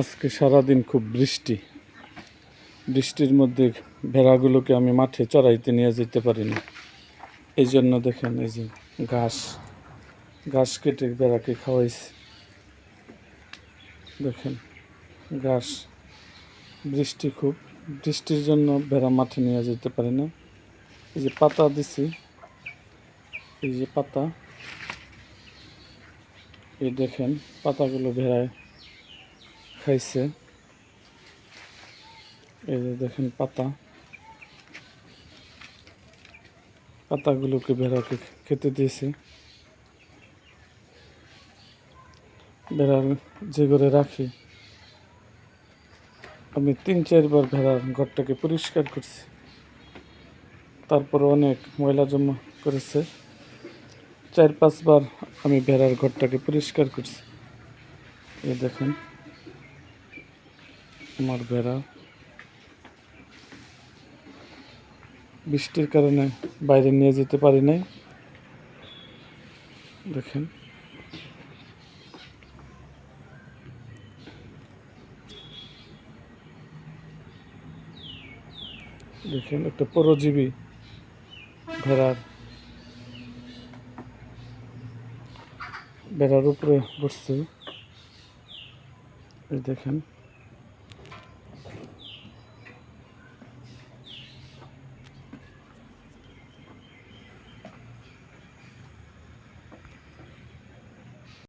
আজকে সারাদিন খুব বৃষ্টি। বৃষ্টির মধ্যে ভেড়াগুলোকে আমি মাঠে চড়াইতে নিয়ে যেতে পারিনি। এই জন্য দেখেন এই যে ঘাস ঘাস কেটে ভেড়াকে খাওয়াইছি। দেখেন ঘাস, বৃষ্টি খুব। বৃষ্টির জন্য ভেড়া মাঠে নিয়ে যেতে পারি না। এই যে পাতা দিছি, এই যে পাতা, এই দেখেন পাতাগুলো ভেড়ায় খাইছে এই যে দেখেন পাতা। পাতাগুলোকে ভেড়াকে খেতে দিয়েছি। ভেড়ার যে ঘরে রাখি, আমি তিন, চারবার ভেড়ার ঘরটাকে পরিষ্কার করছি। তারপর অনেক ময়লা জমা করেছে। চার, পাঁচবার আমি ভেড়ার ঘরটাকে পরিষ্কার করছি। এই দেখেন। আমার বেড়া। বৃষ্টির কারণে বাইরে নিয়ে যেতে পারি নাই। দেখেন। দেখেন, একটা পরজীবী ভেড়ার ভেড়ার উপরে বসছে। দেখেন।